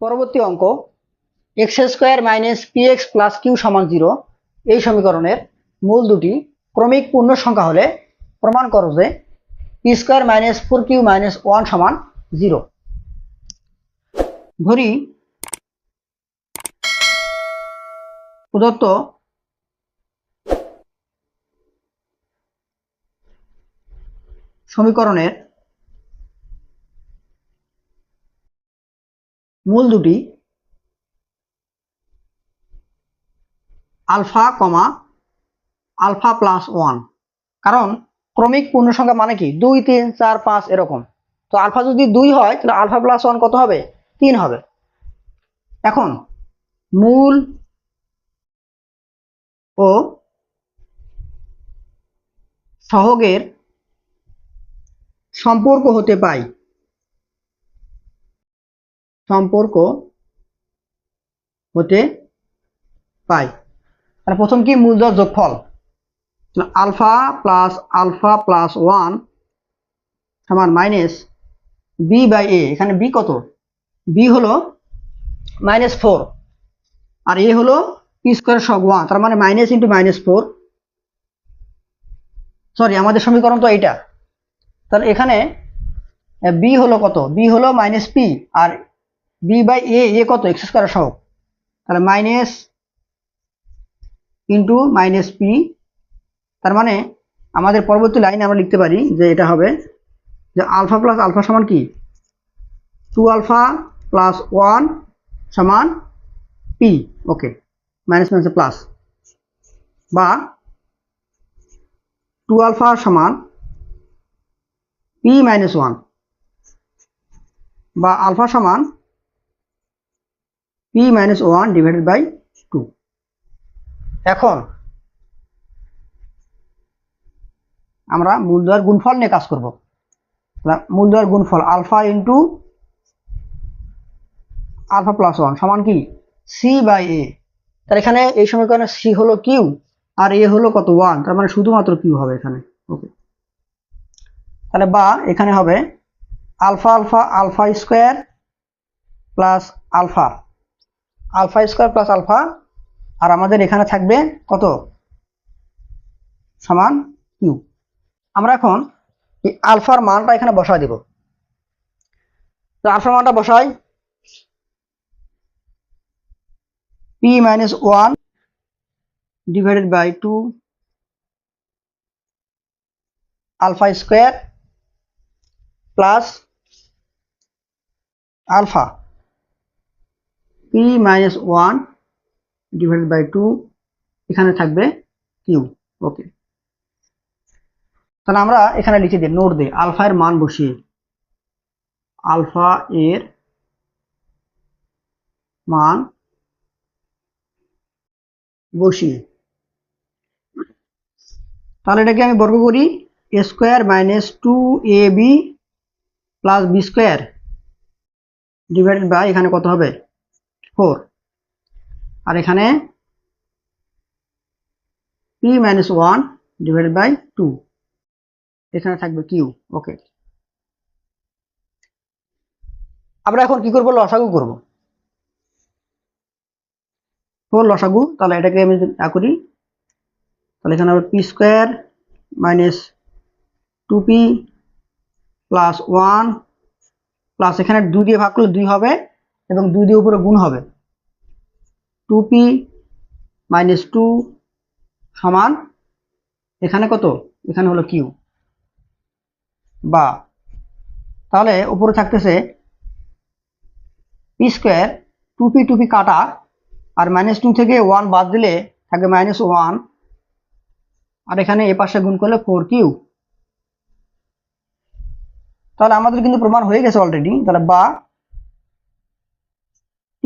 পরবর্তী অঙ্ক x square minus p x plus q সমান জিরো এই সমীকরণের মূল দুটি ক্রমিক পূর্ণ সংখ্যা হলে প্রমাণ করো যে p square minus four q minus one সমান জিরো ধরি প্রদত্ত সমীকরণের মূল দুটি alpha comma alpha plus one. কারণ ক্রমিক পূর্ণ সংখ্যা মানে কি? দুই, তিন, চার, পাঁচ এরকম। তো আলফা যদি দুই হয়, তাহলে আলফা প্লাস ওয়ান কত হবে? তিন হবে। এখন মূল ও সহগের সম্পর্ক হতে পাই। সম্পর্ক হতে পাই তাহলে প্রথম কি মূলধর যোগফল? Alpha plus alpha plus one সমান মাইনাস বি বাই এ। এখানে বি কত? বি হলো মাইনাস ফোর। আর এ হলো পি স্কোয়ার সব ওয়ান, তার মানে minus into minus four. Sorry, আমাদের সমীকরণ তো এইটা। তাহলে এখানে বি হলো কত? বি হলো মাইনাস পি। আর বি বাই এ এ কত? এক্স স্কোয়ার সহগ। তাহলে মাইনাস ইন্টু মাইনাস পি তার মানে আমাদের পরবর্তী লাইনে আমরা লিখতে পারি যে এটা হবে যে আলফা প্লাস আলফা সমান কি? টু আলফা প্লাস ওয়ান সমান P okay minus minus plus বা টু আলফা সমান পি মাইনাস ওয়ান বা আলফা সমান P minus one divided by two এখন আমরা মূলদ্বয়ের গুণফল নিয়ে কাজ করব। মূলদ্বয়ের গুণফল alpha into alpha plus one সমান কি? সি বাই এ তার এখানে এই সমীকরণে সি হলো কিউ আর এ হলো কত? ওয়ান তার মানে শুধুমাত্র কিউ হবে এখানে। ওকে তাহলে বা এখানে হবে alpha alpha alpha square plus alpha alpha square plus alpha, আর আমাদের এখানে থাকবে কত? সমান কিউ। আমরা এখন এই আলফার মানটা এখানে বসায় দিব। তো আলফার মানটা বসাই। P minus one divided by two alpha square plus alpha. P minus one divided by two এখানে থাকবে কিউ ওকে তাহলে আমরা এখানে লিখে দিই নোট দিই আলফা এর মান বসিয়ে। আলফা এর মান বসিয়ে। তাহলে এটাকে আমি বর্গ করি a square minus two a b plus b square divided by এখানে কত হবে? ফোর। আর এখানে p minus one divided by two এখানে থাকবে কিউ ওকে আমরা এখন কি করব? লসাগু করব। ফোর লসাগু, তাহলে এটাকে আমি না করি। তাহলে এখানে হবে p square minus two p plus one plus এখানে দুই দিয়ে ভাগ করলে দুই হবে। এবং দুই দিয়ে উপরে গুণ হবে। টু পি মাইনাস টু সমান এখানে কত? এখানে হলো কিউ বা, তাহলে উপরে থাকতেছে p square two p two p কাটা আর মাইনাস টু থেকে ওয়ান বাদ দিলে থাকে মাইনাস ওয়ান আর এখানে এ পাশে গুণ করলে ফোর কিউ তাহলে আমাদের কিন্তু প্রমাণ হয়ে গেছে অলরেডি তাহলে বা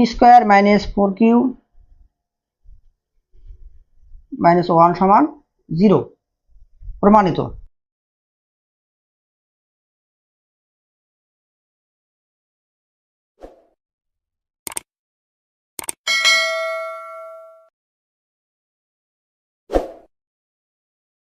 p square minus four q minus one সমান জিরো প্রমাণিত।